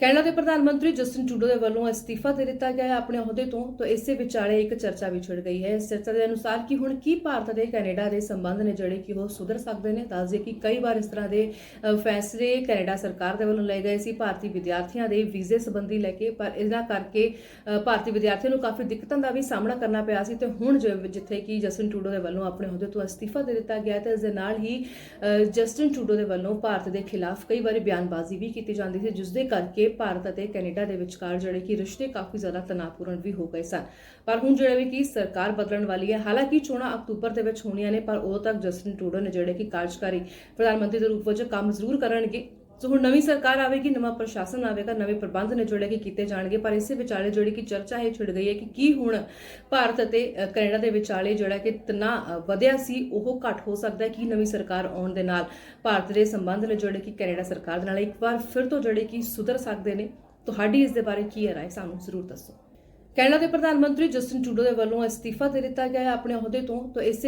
Canada ਦੇ ਪ੍ਰਧਾਨ ਮੰਤਰੀ ਜਸਟਿਨ ਟਰੂਡੋ ਦੇ ਵੱਲੋਂ ਅਸਤੀਫਾ ਦੇ ਦਿੱਤਾ ਗਿਆ ਹੈ ਆਪਣੇ ਅਹੁਦੇ ਤੋਂ, ਤਾਂ ਇਸੇ ਵਿਚਾਲੇ ਇੱਕ ਚਰਚਾ ਵੀ ਛਿੜ ਗਈ ਹੈ। ਇਸ ਚਰਚਾ ਦੇ ਅਨੁਸਾਰ ਕਿ ਹੁਣ ਕੀ ਭਾਰਤ ਅਤੇ ਕੈਨੇਡਾ ਦੇ ਸੰਬੰਧ ਨੇ ਜਿਹੜੇ ਕਿ ਉਹ ਸੁਧਰ ਸਕਦੇ ਨੇ, ਦੱਸਦੇ ਕਿ ਕਈ ਵਾਰ ਇਸ ਤਰ੍ਹਾਂ ਦੇ ਫੈਸਲੇ ਕੈਨੇਡਾ ਸਰਕਾਰ ਦੇ ਵੱਲੋਂ ਲਏ ਗਏ ਸੀ, ਭਾਰਤੀ ਵਿਦਿਆਰਥੀਆਂ ਦੇ ਵੀਜ਼ੇ ਸੰਬੰਧੀ ਲੈ ਕੇ, ਪਰ ਇਹਨਾਂ ਕਰਕੇ ਭਾਰਤੀ ਵਿਦਿਆਰਥੀਆਂ ਨੂੰ ਕਾਫੀ ਦਿੱਕਤਾਂ ਦਾ ਵੀ ਸਾਹਮਣਾ ਕਰਨਾ ਪਿਆ ਸੀ। ਤੇ ਹੁਣ ਜਿੱਥੇ ਕਿ ਜਸਟਿਨ ਟਰੂਡੋ ਦੇ ਵੱਲੋਂ ਆਪਣੇ ਅਹੁਦੇ ਤੋਂ ਅਸਤੀਫਾ ਦੇ ਦਿੱਤਾ ਗਿਆ ਹੈ, ਤੇ ਇਸ ਦੇ ਨਾਲ ਹੀ ਜਸਟਿਨ ਟਰੂਡੋ ਦੇ ਵੱਲੋਂ ਭਾਰਤ ਦੇ ਖਿਲਾਫ ਕਈ ਵਾਰੀ ਬਿਆਨਬਾਜ਼ੀ ਵੀ ਕੀਤੀ ਜਾਂਦੀ ਸੀ ਜਿਸ ਦੇ ਕਰਕੇ ਭਾਰਤ ਅਤੇ ਕੈਨੇਡਾ ਦੇ ਵਿਚਕਾਰ ਜਿਹੜੇ ਕਿ ਰਿਸ਼ਤੇ ਕਾਫੀ ਜ਼ਿਆਦਾ ਤਣਾਅਪੂਰਨ ਵੀ ਹੋ ਗਏ ਸਨ। ਪਰ ਹੁਣ ਜਿਹੜੇ ਵੀ ਕਿ ਸਰਕਾਰ ਬਦਲਣ ਵਾਲੀ ਹੈ, ਹਾਲਾਂਕਿ ਚੋਣਾਂ ਅਕਤੂਬਰ ਦੇ ਵਿੱਚ ਹੋਣੀਆਂ ਨੇ, ਪਰ ਉਦੋਂ ਤੱਕ ਜਸਟਿਨ ਟਰੂਡੋ ਨੇ ਜਿਹੜੇ ਕਿ ਕਾਰਜਕਾਰੀ ਪ੍ਰਧਾਨ ਮੰਤਰੀ ਦੇ ਰੂਪ ਵਿੱਚ ਕੰਮ ਜ਼ਰੂਰ ਕਰਨਗੇ। ਸੋ ਹੁਣ ਨਵੀਂ ਸਰਕਾਰ ਆਵੇਗੀ, ਨਵਾਂ ਪ੍ਰਸ਼ਾਸਨ ਆਵੇਗਾ, ਨਵੇਂ ਪ੍ਰਬੰਧ ਨੇ ਜਿਹੜੇ ਕਿ ਕੀਤੇ ਜਾਣਗੇ, ਪਰ ਇਸੇ ਵਿਚਾਲੇ ਜਿਹੜੀ ਕਿ ਚਰਚਾ ਇਹ ਛਿੜ ਗਈ ਹੈ ਕਿ ਕੀ ਹੁਣ ਭਾਰਤ ਅਤੇ ਕੈਨੇਡਾ ਦੇ ਵਿਚਾਲੇ ਜਿਹੜਾ ਕਿ ਤਣਾਅ ਵਧਿਆ ਸੀ, ਉਹ ਘੱਟ ਹੋ ਸਕਦਾ ਹੈ, ਕਿ ਨਵੀਂ ਸਰਕਾਰ ਆਉਣ ਦੇ ਨਾਲ ਭਾਰਤ ਦੇ ਸੰਬੰਧ ਨੇ ਜਿਹੜੇ ਕਿ ਕੈਨੇਡਾ ਸਰਕਾਰ ਦੇ ਨਾਲ ਇੱਕ ਵਾਰ ਫਿਰ ਤੋਂ ਜਿਹੜੇ ਕਿ ਸੁਧਰ ਸਕਦੇ ਨੇ? ਤੁਹਾਡੀ ਇਸ ਦੇ ਬਾਰੇ ਕੀ ਹੈ ਰਾਏ? ਸਾਨੂੰ ਜ਼ਰੂਰ ਦੱਸੋ। ਕੈਨੇਡਾ ਦੇ ਪ੍ਰਧਾਨ ਮੰਤਰੀ ਜਸਟਿਨ ਟਰੂਡੋ ਦੇ ਵੱਲੋਂ ਅਸਤੀਫਾ ਦੇ ਦਿੱਤਾ ਗਿਆ ਹੈ ਆਪਣੇ ਅਹੁਦੇ ਤੋਂ, ਤਾਂ ਇਸੇ